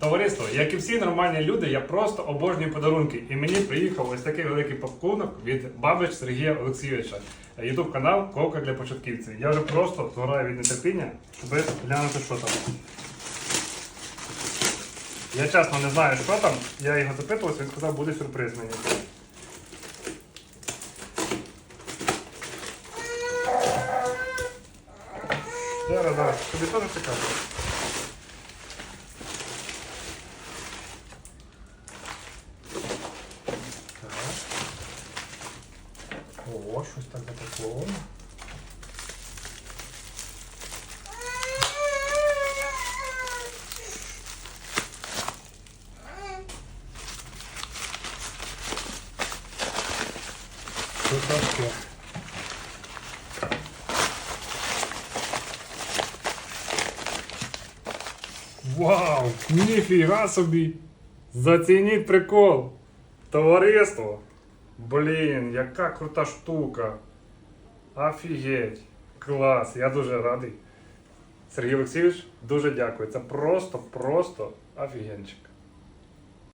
Товариство, як і всі нормальні люди, я просто обожнюю подарунки. І мені приїхав ось такий великий пакунок від Бабич Сергія Олексійовича. Ютуб канал Ковка для початківців. Я вже просто згораю від нетерпіння, щоб глянути, що там. Я чесно не знаю, що там. Я його запитувався, він сказав, буде сюрприз мені. Зараз, зараз, тобі теж цікаво. О, щось так запекло. Що таке? Вау! Ніфіга собі! Зацініть прикол! Товариство! Блін, яка крута штука! Офігеть! Клас! Я дуже радий. Сергій Олексійович, дуже дякую. Це просто, просто офігенчик.